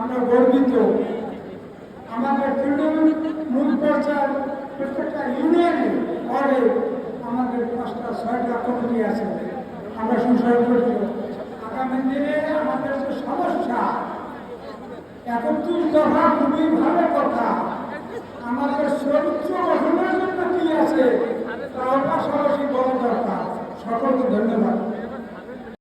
আমরা গর্বিত। আমাদের তৃণমূল মূল পর্যায়ের প্রত্যেকটা ইউনিয়নে পরে আমাদের পাঁচটা, ছয়টা কমিটি আছে। আমরা করি আগামী দিনে আমাদের যে সমস্যা, একত্রিশ দফা খুবই ভালো কথা। আমাদের চরিত্র গঠনের জন্য কি আছে তার পাশাপাশি বড় দরকার। সকলকে ধন্যবাদ।